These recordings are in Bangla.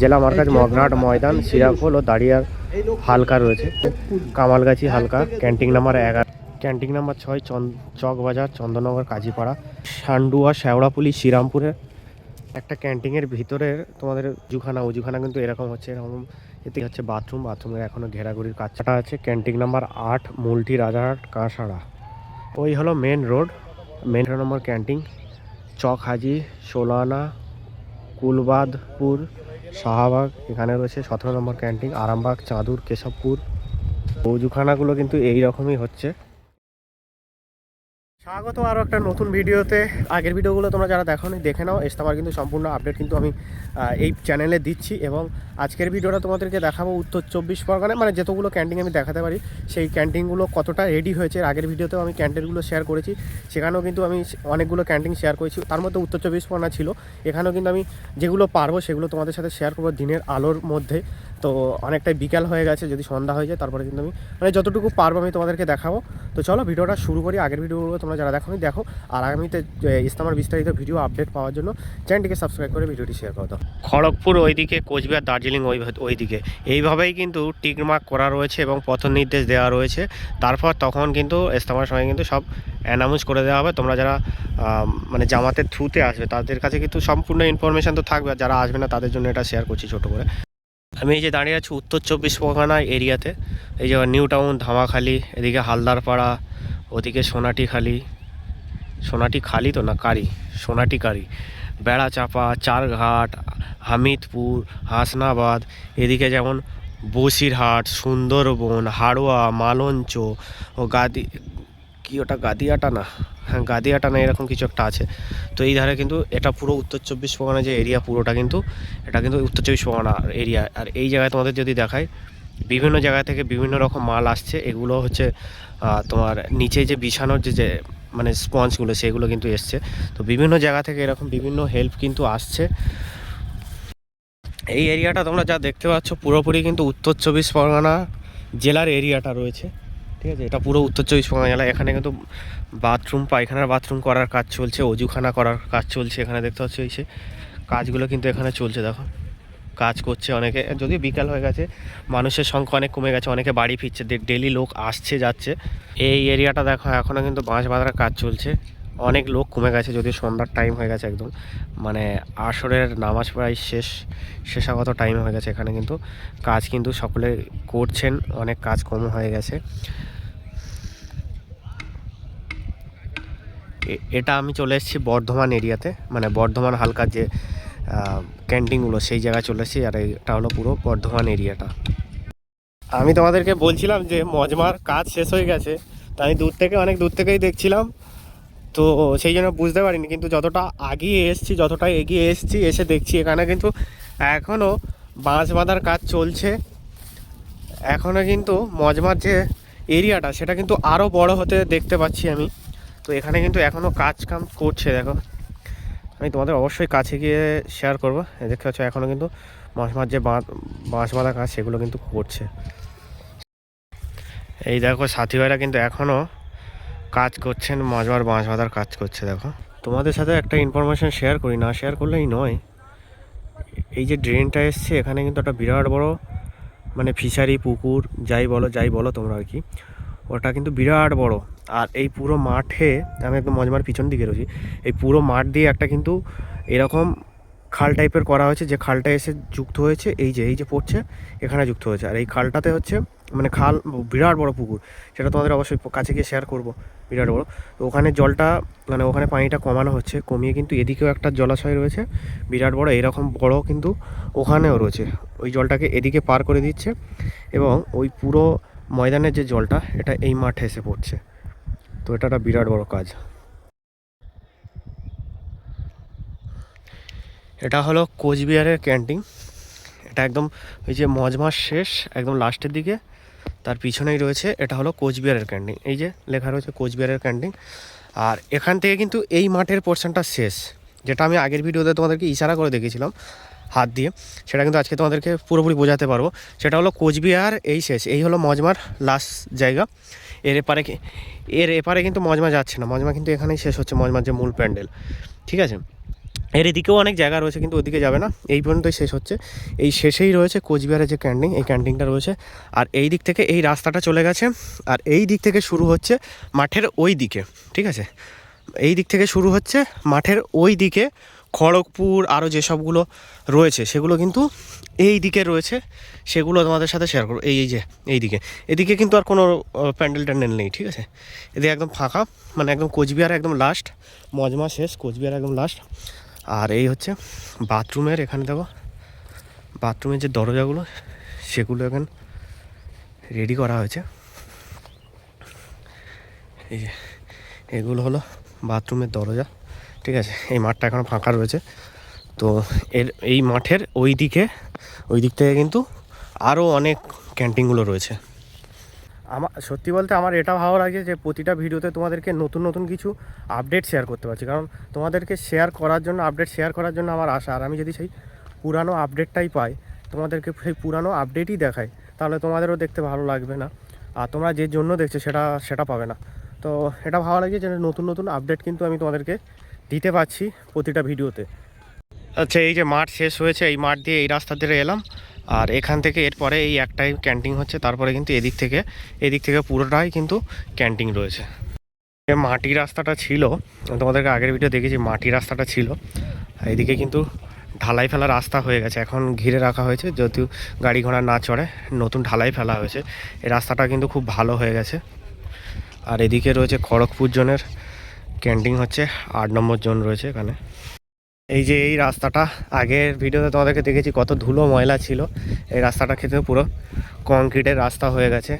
জেলা মার্কাজ মগরাট ময়দান সিরাফল ও দাঁড়িয়ার হালকা রয়েছে। কামালগাছি হালকা, ক্যান্টিন নাম্বার এগারো। ক্যান্টিন নাম্বার ছয়, চন চকবাজার, চন্দননগর, কাজীপাড়া। সান্ডুয়া, শেওড়াপুলি, শ্রীরামপুরের একটা ক্যান্টিনের ভিতরে তোমাদের জুখানা উজুখানা কিন্তু এরকম হচ্ছে, এরকম এতে হচ্ছে বাথরুম, বাথরুমের এখনও ঘেরাঘুরির কাজটা আছে। ক্যান্টিন নাম্বার আট, মুলটি রাজারহাট, কাঁসাড়া। ওই হলো main road, main number canteen. Chak Haji Solana, Kulbadpur Shahbag এখানে রয়েছে সতেরো নম্বর ক্যান্টিন আরামবাগ চাঁদুর কেশবপুর। বৌজুখানাগুলো কিন্তু এই রকমই হচ্ছে। স্বাগত আরও একটা নতুন ভিডিওতে। আগের ভিডিওগুলো তোমরা যারা দেখো দেখে নাও। ইস্তামার কিন্তু সম্পূর্ণ আপডেট কিন্তু আমি এই চ্যানেলে দিচ্ছি এবং আজকের ভিডিওটা তোমাদেরকে দেখাবো উত্তর চব্বিশ পরগনায়। মানে যতগুলো ক্যান্টিন আমি দেখাতে পারি, সেই ক্যান্টিনগুলো কতটা রেডি হয়েছে। আগের ভিডিওতেও আমি ক্যান্টিনগুলো শেয়ার করেছি। সেখানেও কিন্তু আমি অনেকগুলো ক্যান্টিন শেয়ার করেছি। তার মধ্যে উত্তর চব্বিশ পরগনা ছিল। এখানেও কিন্তু আমি যেগুলো পারব, সেগুলো তোমাদের সাথে শেয়ার করব দিনের আলোর মধ্যে। তো অনেকটাই বিকাল হয়ে গেছে, যদি সন্ধ্যা হয়ে যায় তারপরে কিন্তু আমি মানে যতটুকু পারব আমি তোমাদেরকে দেখাবো। তো চলো ভিডিওটা শুরু করি, আগের ভিডিওগুলো তোমরা যারা দেখো দেখো। আর আগামীতে ইস্তামার বিস্তারিত ভিডিও আপডেট পাওয়ার জন্য চ্যানেলটিকে সাবস্ক্রাইব করে ভিডিওটি শেয়ার করে খড়গপুর ওইদিকে, কোচবিহার, দার্জিলিং ওই ওইদিকে। এইভাবেই কিন্তু টিকমার্ক করা রয়েছে এবং পথ নির্দেশ দেওয়া রয়েছে। তারপর তখন কিন্তু ইস্তামার সময় কিন্তু সব অ্যানাউন্স করে দেওয়া হবে। তোমরা যারা মানে জামাতের থ্রুতে আসবে, তাদের কাছে কিন্তু সম্পূর্ণ ইনফরমেশান তো থাকবে। যারা আসবে না, তাদের জন্য এটা শেয়ার করছি ছোটো করে। আমি এই যে দাঁড়িয়ে আছি উত্তর চব্বিশ পরগনা এরিয়াতে, এই যে নিউ টাউন, ধামাখালি, এদিকে হালদারপাড়া, ওদিকে সোনাটিখালি। সোনাটি খালি তো না, কারি সোনাটি কারি বেড়াচাপা, চারঘাট, হামিদপুর, হাসনাবাদ, এদিকে যেমন বসিরহাট, সুন্দরবন, হাড়োয়া, মালঞ্চ ও গাদি কি ওটা গাদিয়াটা না? হ্যাঁ গাদিয়াটা না, এরকম কিছু একটা আছে। তো এই ধারে কিন্তু এটা পুরো উত্তর চব্বিশ পরগনা যে এরিয়া পুরোটা কিন্তু, এটা কিন্তু উত্তর চব্বিশ পরগনা এরিয়া আর এই জায়গায় তোমাদের যদি দেখায় বিভিন্ন জায়গা থেকে বিভিন্ন রকম মাল আসছে। এগুলো হচ্ছে তোমার নিচে যে বিছানোর যে যে মানে স্পঞ্জগুলো সেগুলো কিন্তু এসছে। তো বিভিন্ন জায়গা থেকে এরকম বিভিন্ন হেল্প কিন্তু আসছে। এই এরিয়াটা তোমরা যা দেখতে পাচ্ছ, পুরোপুরি কিন্তু উত্তর চব্বিশ পরগনা জেলার এরিয়াটা রয়েছে। ঠিক আছে? এটা পুরো উত্তর চব্বিশ পরগনা জেলা এখানে কিন্তু বাথরুম, পায়খানার বাথরুম করার কাজ চলছে, অজুখানা করার কাজ চলছে, এখানে দেখতে পাচ্ছি এই সে কাজগুলো কিন্তু এখানে চলছে, দেখো। কাজ করছে অনেকে যদি বিকাল হয়ে গেছে, মানুষের সংখ্যা অনেক কমে গেছে, অনেকে বাড়ি ফিরছে ডেলি লোক আসছে, যাচ্ছে। এই এরিয়াটা দেখো এখনও কিন্তু বাঁশ বাঁধার কাজ চলছে। অনেক লোক কমে গেছে, যদিও সন্ধ্যার টাইম হয়ে গেছে একদম। মানে আসরের নামাজ প্রায় শেষ, শেষাগত টাইম হয়ে গেছে এখানে কিন্তু। কাজ কিন্তু সকলে করছেন, অনেক কাজ কম হয়ে গেছে। এটা আমি চলে এসেছি বর্ধমান এরিয়াতে মানে বর্ধমান হালকার যে ক্যান্টিনগুলো সেই জায়গায় চলে এসেছি, আর এটা হলো পুরো বর্ধমান এরিয়াটা। আমি তোমাদেরকে বলছিলাম যে মজমার কাজ শেষ হয়ে গেছে, তো আমি দূর থেকে, অনেক দূর থেকেই দেখছিলাম। তো সেই জন্য বুঝতে পারিনি। কিন্তু যতটা আগিয়ে এসছি, যতটা এগিয়ে এসছি, এসে দেখছি এখানে কিন্তু এখনও বাঁশ বাঁধার কাজ চলছে। এখনও কিন্তু মজমার যে এরিয়াটা, সেটা কিন্তু আরও বড় হতে দেখতে পাচ্ছি আমি। তো এখানে কিন্তু এখনও কাজ কাম করছে, দেখো। আমি তোমাদের অবশ্যই কাছে গিয়ে শেয়ার করব। দেখতে পাচ্ছ এখনও কিন্তু মজমার যে বাঁধ, বাঁশ বাঁধা কাজ, সেগুলো কিন্তু করছে। এই দেখো সাথী ভাইরা কিন্তু এখনও কাজ করছেন মজমার বাঁশ বাঁধার কাজ করছে, দেখো। তোমাদের সাথে একটা ইনফরমেশন শেয়ার করি, না শেয়ার করলেই নয়। এই যে ড্রেনটা এসছে, এখানে কিন্তু একটা বিরাট বড় মানে ফিশারি, পুকুর, যাই বলো যাই বলো তোমরা আর কি, ওটা কিন্তু বিরাট বড়। আর এই পুরো মাঠে, আমি একদম মজমার পিছন দিকে রয়েছি, এই পুরো মাঠ দিয়ে একটা কিন্তু এরকম খাল টাইপের করা হয়েছে, যে খালটা এসে যুক্ত হয়েছে, এই যে এই যে পড়ছে, এখানে যুক্ত হয়েছে। আর এই খালটাতে হচ্ছে মানে খাল বিরাট বড় পুকুর, সেটা তোমাদের অবশ্যই কাছে গিয়ে শেয়ার করব, বিরাট বড়। তো ওখানে জলটা মানে ওখানে পানিটা কমানো হচ্ছে, কমিয়ে কিন্তু এদিকেও একটা জলাশয় রয়েছে, বিরাট বড়, এরকম বড় কিন্তু ওখানেও রয়েছে। ওই জলটাকে এদিকে পার করে দিচ্ছে, এবং ওই পুরো ময়দানের যে জলটা, এটা এই মাঠে এসে পড়ছে। তো এটা একটা বিরাট বড় কাজ। এটা হলো কোচবিহারের ক্যান্টিন। এটা একদম ওই যে মজমাস শেষ, একদম লাস্টের দিকে। তার পিছনেই রয়েছে, এটা হলো কোচবিহারের ক্যান্টিন। এই যে লেখা রয়েছে কোচবিহারের ক্যান্টিন। আর এখান থেকে কিন্তু এই মাঠের পোর্শনটা শেষ, যেটা আমি আগের ভিডিওতে তোমাদেরকে ইশারা করে দেখেছিলাম হাত দিয়ে। সেটা কিন্তু আজকে তোমাদেরকে পুরোপুরি বোঝাতে পারব। সেটা হলো কোচবিহার, এই শেষ। এই হলো মজমার লাস্ট জায়গা। এর এপারে এর এপারে কিন্তু মজমা যাচ্ছে না। মজমা কিন্তু এখানেই শেষ হচ্ছে মজমার যে মূল প্যান্ডেল। ঠিক আছে? এর এদিকেও অনেক জায়গা রয়েছে, কিন্তু ওদিকে যাবে না। এই পর্যন্তই শেষ হচ্ছে। এই শেষেই রয়েছে কোচবিহারের যে ক্যান্টিন, এই ক্যান্টিনটা রয়েছে। আর এই দিক থেকে এই রাস্তাটা চলে গেছে। আর এই দিক থেকে শুরু হচ্ছে মাঠের ওই দিকে, ঠিক আছে? এই দিক থেকে শুরু হচ্ছে মাঠের ওই দিকে খড়গপুর আরও যেসবগুলো রয়েছে, সেগুলো কিন্তু এই দিকে রয়েছে। সেগুলো তোমাদের সাথে শেয়ার করব। এই এই যে, এই দিকে। এদিকে কিন্তু আর কোনো প্যান্ডেল ট্যান্ডেল নেই, ঠিক আছে? এদিকে একদম ফাঁকা মানে একদম কোচবিহার একদম লাস্ট মজমা শেষ, কোচবিহার একদম লাস্ট আর এই হচ্ছে বাথরুমের, এখানে দেখো, বাথরুমের যে দরজাগুলো, সেগুলো এখন রেডি করা হয়েছে। এই যে, এগুলো হলো বাথরুমের দরজা, ঠিক আছে? এই মাঠটা এখন ফাঁকা রয়েছে। তো এর, এই মাঠের ওই দিকে ওই দিক থেকে কিন্তু আরও অনেক ক্যান্টিনগুলো রয়েছে। আমার, সত্যি বলতে আমার এটা ভালো লাগে যে প্রতিটা ভিডিওতে তোমাদেরকে নতুন নতুন কিছু আপডেট শেয়ার করতে পারছি। কারণ তোমাদেরকে শেয়ার করার জন্য আপডেট শেয়ার করার জন্য আমার আশা। আর আমি যদি সেই পুরানো আপডেটটাই পাই, তোমাদেরকে সেই পুরানো আপডেটই দেখাই, তাহলে তোমাদেরও দেখতে ভালো লাগবে না। আর তোমরা যে জন্য দেখছ, সেটা সেটা পাবে না। তো এটা ভালো লাগে যে নতুন নতুন আপডেট কিন্তু আমি তোমাদেরকে দিতে পারছি প্রতিটা ভিডিওতে। আচ্ছা এই যে মাঠ শেষ হয়েছে, এই মাঠ দিয়ে এই রাস্তা দিয়ে এলাম। আর এখান থেকে এরপরে এই একটাই ক্যান্টিন হচ্ছে, তারপরে কিন্তু এদিক থেকে এদিক থেকে পুরোটাই কিন্তু ক্যান্টিন রয়েছে। মাটি রাস্তাটা ছিল, তোমাদেরকে আগের ভিডিও দেখেছি, মাটি রাস্তাটা ছিল। এদিকে কিন্তু ঢালাই ফেলা রাস্তা হয়ে গেছে, এখন ঘিরে রাখা হয়েছে, যদিও গাড়ি ঘোড়া না চড়ে, নতুন ঢালাই ফেলা হয়েছে। এই রাস্তাটা কিন্তু খুব ভালো হয়ে গেছে। আর এদিকে রয়েছে খড়গপুর জোনের, ক্যান্টিন হচ্ছে আট নম্বর জোন রয়েছে এখানে। এই যে এই রাস্তাটা, আগের ভিডিওতে তোমাদেরকে দেখেছি কত ধুলো ময়লা ছিল। এই রাস্তাটা খেতে পুরো কংক্রিটের রাস্তা হয়ে গেছে।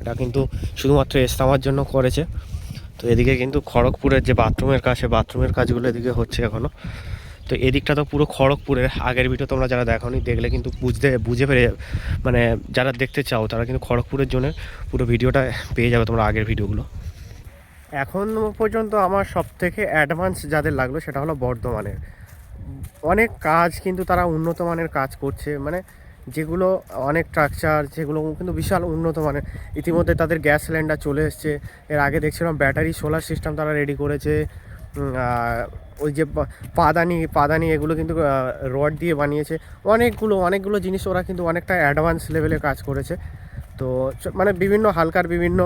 এটা কিন্তু শুধুমাত্র ইস্তামার জন্য করেছে। তো এদিকে কিন্তু খড়গপুরের যে বাথরুমের কাজ কাছে বাথরুমের কাজগুলো এদিকে হচ্ছে এখনও তো এদিকটা তো পুরো খড়গপুরের। আগের ভিডিও তোমরা যারা দেখোনি, দেখলে কিন্তু বুঝতে, বুঝে পেরে। মানে যারা দেখতে চাও, তারা কিন্তু খড়গপুরের জন্য পুরো ভিডিওটা পেয়ে যাবে তোমরা আগের ভিডিওগুলো। এখন পর্যন্ত আমার সব থেকে অ্যাডভান্স যাদের লাগল, সেটা হলো বর্ধমানের। অনেক কাজ কিন্তু তারা উন্নত মানের কাজ করছে। মানে যেগুলো অনেক স্ট্রাকচার যেগুলো কিন্তু বিশাল উন্নত মানের। ইতিমধ্যে তাদের গ্যাস সিলিন্ডার চলে এসছে। এর আগে দেখছিলাম ব্যাটারি, সোলার সিস্টেম তারা রেডি করেছে। ওই যে পাদানি পাদানি এগুলো কিন্তু রড দিয়ে বানিয়েছে। অনেকগুলো অনেকগুলো জিনিস ওরা কিন্তু অনেকটা অ্যাডভান্স লেভেলে কাজ করেছে। তো মানে বিভিন্ন হালকার বিভিন্ন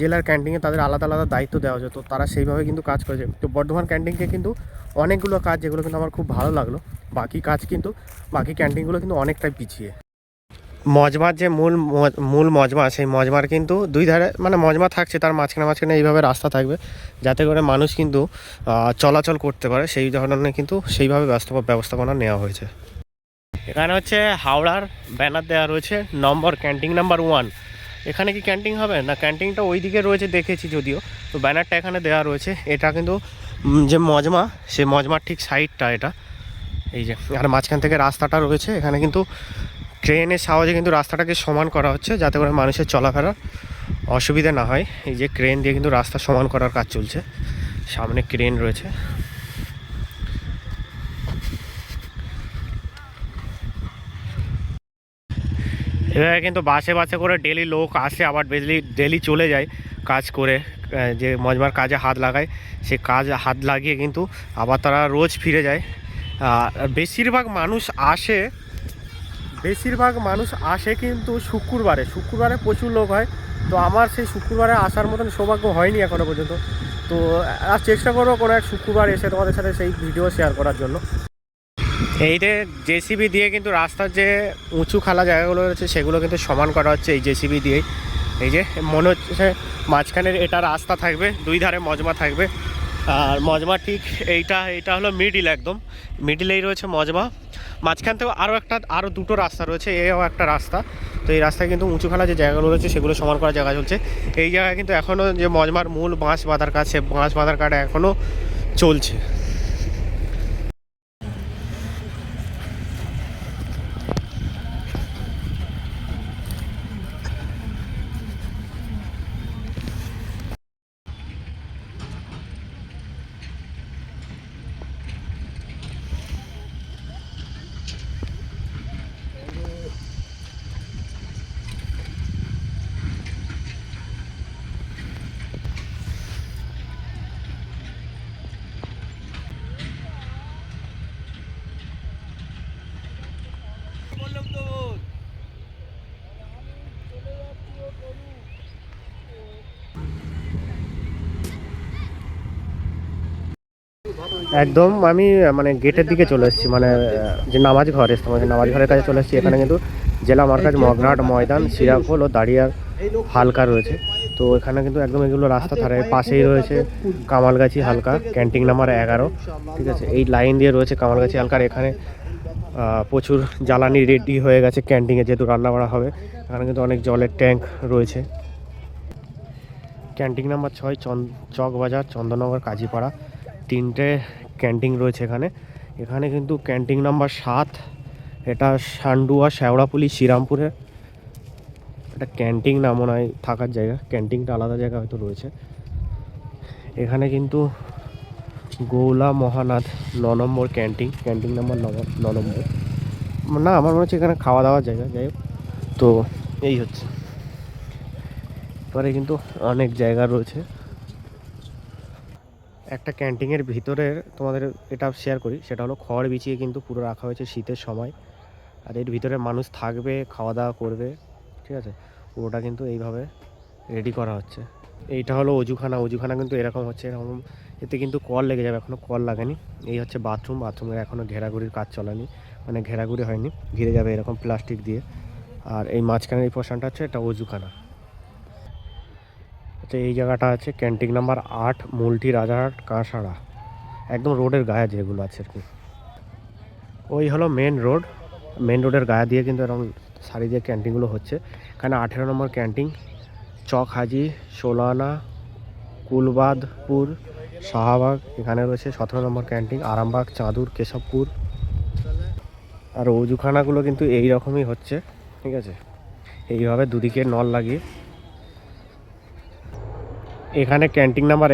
জেলার ক্যান্টিনে তাদের আলাদা আলাদা দায়িত্ব দেওয়া হয়েছে। তো তারা সেইভাবে কিন্তু কাজ করেছে। তো বর্ধমান ক্যান্টিনকে কিন্তু অনেকগুলো কাজ যেগুলো কিন্তু আমার খুব ভালো লাগল। বাকি কাজ কিন্তু, বাকি ক্যান্টিনগুলো কিন্তু অনেকটাই পিছিয়ে। মজমার যে মূল মূল মজমা, সেই মজমার কিন্তু দুই ধারে মানে মজমা থাকছে, তার মাঝখানে মাঝখানে এইভাবে রাস্তা থাকবে, যাতে করে মানুষ কিন্তু চলাচল করতে পারে। সেই ধরনের কিন্তু সেইভাবে ব্যবস্থা ব্যবস্থাপনা নেওয়া হয়েছে। এখানে হচ্ছে হাওড়ার ব্যানার দেওয়া রয়েছে, নম্বর, ক্যান্টিন নাম্বার ওয়ান। এখানে কি ক্যান্টিন হবে? না, ক্যান্টিনটা ওই দিকে রয়েছে, দেখেছি যদিও। তো ব্যানারটা এখানে দেওয়া রয়েছে। এটা কিন্তু যে মজমা, সে মজমার ঠিক সাইডটা এটা। এই যে, আর মাঝখান থেকে রাস্তাটা রয়েছে। এখানে কিন্তু ট্রেনের সাহায্যে কিন্তু রাস্তাটাকে সমান করা হচ্ছে, যাতে করে মানুষের চলাফেরা অসুবিধা না হয়। এই যে ক্রেন দিয়ে কিন্তু রাস্তা সমান করার কাজ চলছে। সামনে ক্রেন রয়েছে। এভাবে কিন্তু বাসে বাসে করে ডেলি লোক আসে, আবার ডেলি ডেলি চলে যায় কাজ করে যে মজমার কাজে হাত লাগায়, সে কাজ হাত লাগিয়ে কিন্তু আবার তারা রোজ ফিরে যায়। আর বেশিরভাগ মানুষ আসে, বেশিরভাগ মানুষ আসে কিন্তু শুক্রবারে শুক্রবারে প্রচুর লোক হয়। তো আমার সেই শুক্রবারে আসার মতন সৌভাগ্য হয়নি এখনও পর্যন্ত। তো আর চেষ্টা করব কোনো এক শুক্রবার এসে তোমাদের সাথে সেই ভিডিও শেয়ার করার জন্য। এইতে জেসিবি দিয়ে কিন্তু রাস্তার যে উঁচু খালা জায়গাগুলো রয়েছে, সেগুলো কিন্তু সমান করা হচ্ছে এই জেসিবি দিয়েই। এই যে, মনে হচ্ছে মাঝখানের এটা রাস্তা থাকবে, দুই ধারে মজমা থাকবে। আর মজমা ঠিক এইটা এইটা হলো মিডিল একদম। মিডিলেই রয়েছে মজমা। মাঝখান থেকেও আরও একটা আরও দুটো রাস্তা রয়েছে, এও একটা রাস্তা। তো এই রাস্তায় কিন্তু উঁচু খালা যে জায়গাগুলো রয়েছে, সেগুলো সমান করার জায়গা চলছে। এই জায়গায় কিন্তু এখনও যে মজমার মূল বাঁশ বাঁধার কাজ, সে বাঁশ বাঁধার কাজ এখনও চলছে। একদম আমি মানে গেটের দিকে চলে এসেছি মানে যে নামাজ ঘর ইস্তেমা যে নামাজ ঘরের কাছে চলে এসেছি, এখানে কিন্তু জেলা মার্কাজ মগরাট ময়দান সিরাফল ও দাঁড়িয়ার হালকা রয়েছে। তো এখানে কিন্তু একদম এগুলো রাস্তা ধারে পাশেই রয়েছে কামালগাছি হালকা, ক্যান্টিন নাম্বার এগারো, ঠিক আছে? এই লাইন দিয়ে রয়েছে কামালগাছি হালকার এখানে প্রচুর জ্বালানি রেডি হয়ে গেছে ক্যান্টিনে, যেহেতু রান্না বাড়া হবে। এখানে কিন্তু অনেক জলের ট্যাঙ্ক রয়েছে। ক্যান্টিন নাম্বার ছয়, চন চকবাজার, চন্দননগর, কাজীপাড়া। তিনটে ক্যান্টিন রয়েছে এখানে। এখানে কিন্তু ক্যান্টিন নাম্বার সাত, এটা সান্ডুয়া, শ্যাওড়াপুলি, শ্রীরামপুরে। এটা ক্যান্টিন না, মনে হয় থাকার জায়গা। ক্যান্টিনটা আলাদা জায়গা হয়তো রয়েছে। এখানে কিন্তু গৌলা মহানাথ ন নম্বর ক্যান্টিন ক্যান্টিন নাম্বার ন নম্বর। না, আমার মনে হচ্ছে এখানে খাওয়া দাওয়ার জায়গা, যাই হোক। তো এই হচ্ছে। এবারে কিন্তু অনেক জায়গা রয়েছে। একটা ক্যান্টিনের ভিতরে তোমাদের এটা শেয়ার করি, সেটা হলো খড় বিছিয়ে কিন্তু পুরো রাখা হয়েছে শীতের সময়। আর এর ভিতরে মানুষ থাকবে খাওয়া দাওয়া করবে, ঠিক আছে? পুরোটা কিন্তু এইভাবে রেডি করা হচ্ছে। এইটা হলো অজুখানা অজুখানা কিন্তু এরকম হচ্ছে, এরকম এতে কিন্তু কল লেগে যাবে এখনও কল লাগেনি। এই হচ্ছে বাথরুম বাথরুমের এখনও ঘেরাঘুরির কাজ চলেনি মানে ঘেরাঘুরি হয়নি, ঘিরে যাবে এরকম প্লাস্টিক দিয়ে। আর এই মাঝখানের এই পোর্শনটা হচ্ছে এটা অজুখানা। আচ্ছা এই জায়গাটা আছে ক্যান্টিন নাম্বার আট মুলটি রাজারহাট, কাঁসাড়া। একদম রোডের গায়ে যেগুলো আছে আর কি। ওই হলো মেন রোড মেন রোডের গায়ে দিয়ে কিন্তু এরকম সারি দিয়ে ক্যান্টিনগুলো হচ্ছে। এখানে আঠেরো নম্বর ক্যান্টিন, চক হাজি সোলানা কুলবাদপুর, শাহবাগ, এখানে রয়েছে সতেরো নম্বর ক্যান্টিন, আরামবাগ, চাঁদুর, কেশবপুর। আর অজুখানাগুলো কিন্তু এই রকমই হচ্ছে, ঠিক আছে? এইভাবে দুদিকে নল লাগিয়ে এখানে ক্যান্টিন নাম্বার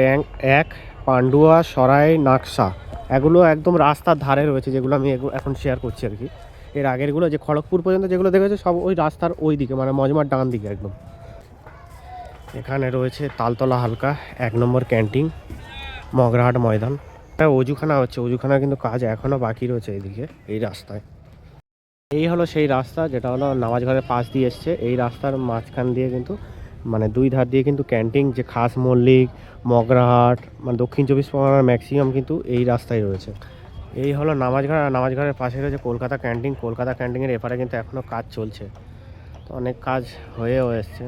এক পান্ডুয়া, সরাই নাকশা এগুলো একদম রাস্তার ধারে রয়েছে, যেগুলো আমি এখন শেয়ার করছি আর কি। এর আগেরগুলো যে খড়গপুর পর্যন্ত যেগুলো দেখেছে, সব ওই রাস্তার ওই দিকে মানে মজমার ডান দিকে একদম। এখানে রয়েছে তালতলা হালকা, এক নম্বর ক্যান্টিন, মগরাহাট ময়দান। এটা অজুখানা হচ্ছে অজুখানা কিন্তু কাজ এখনও বাকি রয়েছে এইদিকে, এই রাস্তায়। এই হলো সেই রাস্তা, যেটা হলো নামাজ ঘরের পাশ দিয়ে এসছে। এই রাস্তার মাঝখান দিয়ে কিন্তু মানে দুই ধার দিয়ে কিন্তু ক্যান্টিন, যে খাস মল্লিক, মগরাহাট মানে দক্ষিণ চব্বিশ পরগনার ম্যাক্সিমাম কিন্তু এই রাস্তায় রয়েছে। এই হলো নামাজঘর আর নামাজঘরের পাশে রয়েছে কলকাতা ক্যান্টিন। কলকাতা ক্যান্টিনের এপারে কিন্তু এখনও কাজ চলছে। তো অনেক কাজ হয়েও এসছে।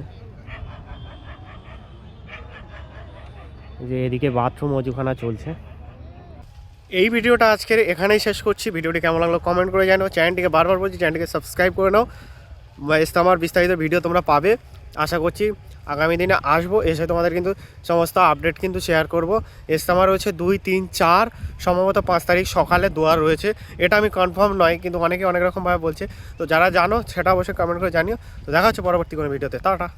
যে এদিকে বাথরুম অজুখানা চলছে। এই ভিডিওটা আজকের এখানেই শেষ করছি। ভিডিওটি কেমন লাগল কমেন্ট করে জানাও। চ্যানেলটিকে বারবার বলছি চ্যানেলটিকে সাবস্ক্রাইব করে নাও। বা ইস্তামার বিস্তারিত ভিডিও তোমরা পাবে। আশা করছি আগামী দিনে আসব, এসে তোমাদের কিন্তু সমস্ত আপডেট কিন্তু শেয়ার করব। এস্তামা রয়েছে দুই, তিন, চার, সম্ভবত পাঁচ তারিখ সকালে দোয়ার রয়েছে। এটা আমি কনফার্ম নয়, কিন্তু অনেকে অনেক রকমভাবে বলছে। তো যারা জানো, সেটা অবশ্যই কমেন্ট করে জানিও। তো দেখা হচ্ছে পরবর্তী কোনো ভিডিওতে টাটা।